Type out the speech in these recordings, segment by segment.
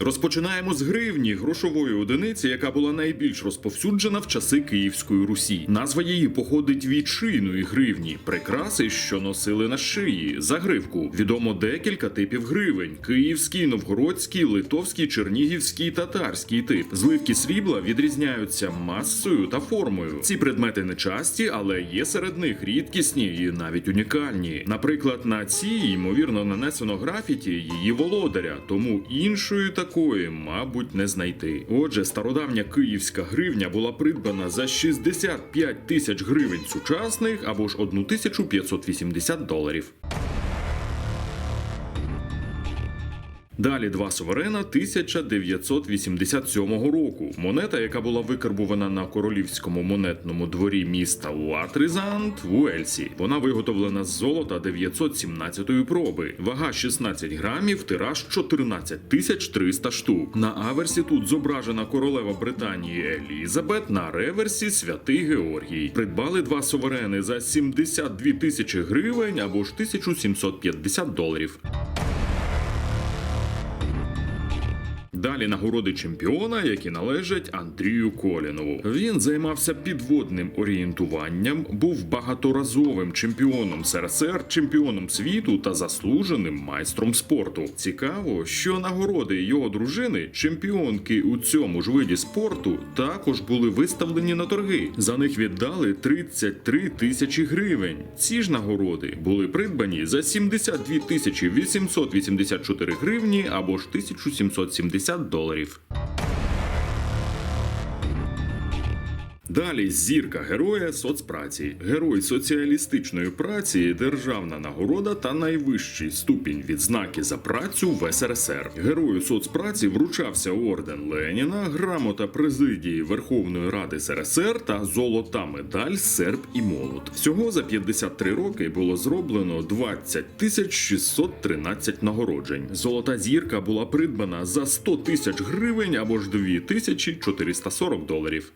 Розпочинаємо з гривні, грошової одиниці, яка була найбільш розповсюджена в часи Київської Русі. Назва її походить від шийної гривні, прикраси, що носили на шиї, загривку. Відомо декілька типів гривень: київський, новгородський, литовський, чернігівський, татарський тип. Зливки срібла відрізняються масою та формою. Ці предмети не часті, але є серед них рідкісні і навіть унікальні. Наприклад, на цій ймовірно нанесено графіті її володаря, тому іншої такої, мабуть, не знайти. Отже, стародавня київська гривня була придбана за 65 тисяч гривень сучасних або ж 1580 доларів. Далі два суверена 1987 року. Монета, яка була викарбувана на королівському монетному дворі міста Уатризант в Уельсі. Вона виготовлена з золота 917 проби. Вага 16 грамів, тираж 14 тисяч 300 штук. На аверсі тут зображена королева Британії Елізабет, на реверсі святий Георгій. Придбали два суверени за 72 тисячі гривень або ж 1750 доларів. Далі нагороди чемпіона, які належать Андрію Колінову. Він займався підводним орієнтуванням, був багаторазовим чемпіоном СРСР, чемпіоном світу та заслуженим майстром спорту. Цікаво, що нагороди його дружини, чемпіонки у цьому ж виді спорту, також були виставлені на торги. За них віддали 33 тисячі гривень. Ці ж нагороди були придбані за 72 тисячі 884 гривні або ж 1770 доларів. Далі зірка героя соцпраці, герой соціалістичної праці, державна нагорода та найвищий ступінь відзнаки за працю в СРСР. Герою соцпраці вручався орден Леніна, грамота президії Верховної Ради СРСР та золота медаль Серб і молот. Всього за 53 роки було зроблено 20 тисяч 613 нагороджень. Золота зірка була придбана за 100 тисяч гривень або ж 2440 доларів.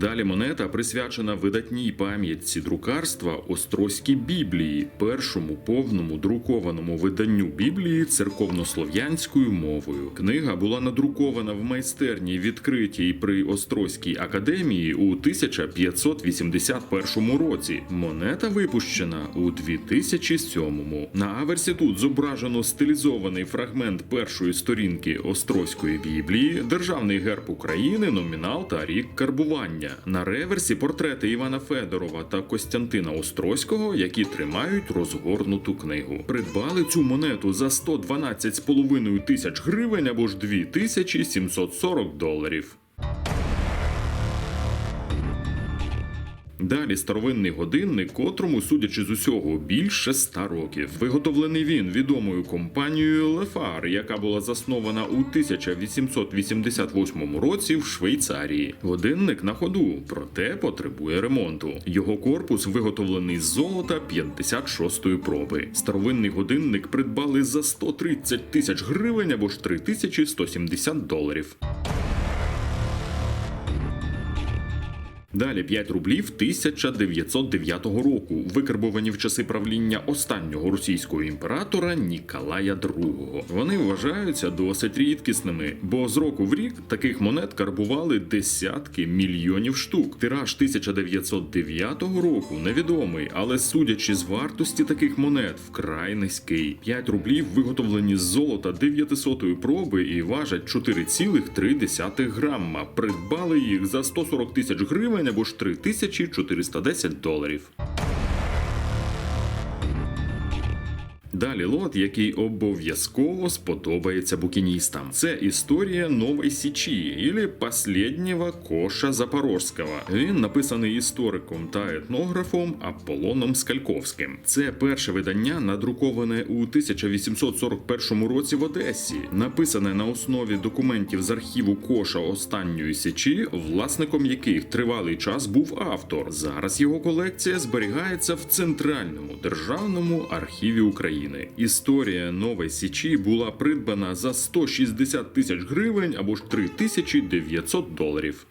Далі монета присвячена видатній пам'ятці друкарства Острозькій Біблії, першому повному друкованому виданню Біблії церковнослов'янською мовою. Книга була надрукована в майстерні відкритій при Острозькій академії у 1581 році. Монета випущена у 2007. На аверсі тут зображено стилізований фрагмент першої сторінки Острозької Біблії, державний герб України, номінал та рік карбування. На реверсі портрети Івана Федорова та Костянтина Острозького, які тримають розгорнуту книгу. Придбали цю монету за 112,5 тисяч гривень або ж 2740 доларів. Далі старовинний годинник, котрому, судячи з усього, більше ста років. Виготовлений він відомою компанією Лефар, яка була заснована у 1888 році в Швейцарії. Годинник на ходу, проте потребує ремонту. Його корпус виготовлений з золота 56-ї проби. Старовинний годинник придбали за 130 тисяч гривень або ж 3170 доларів. Далі 5 рублів 1909 року, викарбовані в часи правління останнього російського імператора Ніколая II. Вони вважаються досить рідкісними, бо з року в рік таких монет карбували десятки мільйонів штук. Тираж 1909 року невідомий, але судячи з вартості таких монет, вкрай низький. 5 рублів виготовлені з золота 900-ї проби і важать 4,3 грамма. Придбали їх за 140 тисяч гривень або ж 3410 доларів. Далі лот, який обов'язково сподобається букіністам. Це історія Нової Січі ілі Последнього Коша Запорозького. Він написаний істориком та етнографом Аполлоном Скальковським. Це перше видання, надруковане у 1841 році в Одесі, написане на основі документів з архіву Коша останньої січі, власником яких тривалий час був автор. Зараз його колекція зберігається в Центральному державному архіві України. Історія Нової Січі була придбана за 160 тисяч гривень або ж 3900 доларів.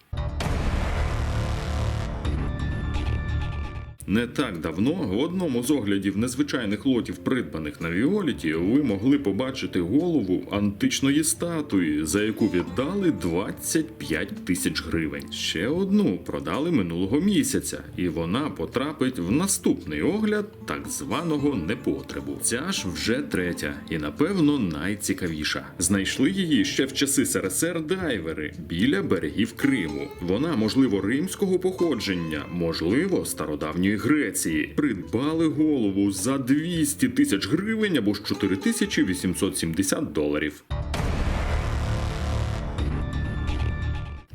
Не так давно в одному з оглядів незвичайних лотів, придбаних на Віоліті, ви могли побачити голову античної статуї, за яку віддали 25 тисяч гривень. Ще одну продали минулого місяця, і вона потрапить в наступний огляд так званого непотребу. Ця ж вже третя, і напевно найцікавіша. Знайшли її ще в часи СРСР дайвери біля берегів Криму. Вона, можливо, римського походження, можливо, стародавньої Греції. Придбали голову за 200 тисяч гривень або ж 4870 доларів.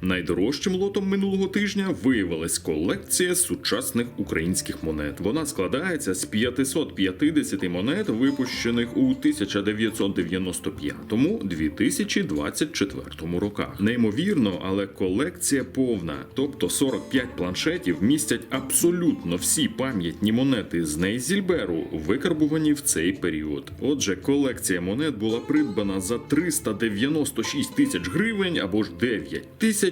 Найдорожчим лотом минулого тижня виявилась колекція сучасних українських монет. Вона складається з 550 монет, випущених у 1995-2024 роках. Неймовірно, але колекція повна, тобто 45 планшетів містять абсолютно всі пам'ятні монети з Нейзільберу, викарбувані в цей період. Отже, колекція монет була придбана за 396 тисяч гривень або ж 9 тисяч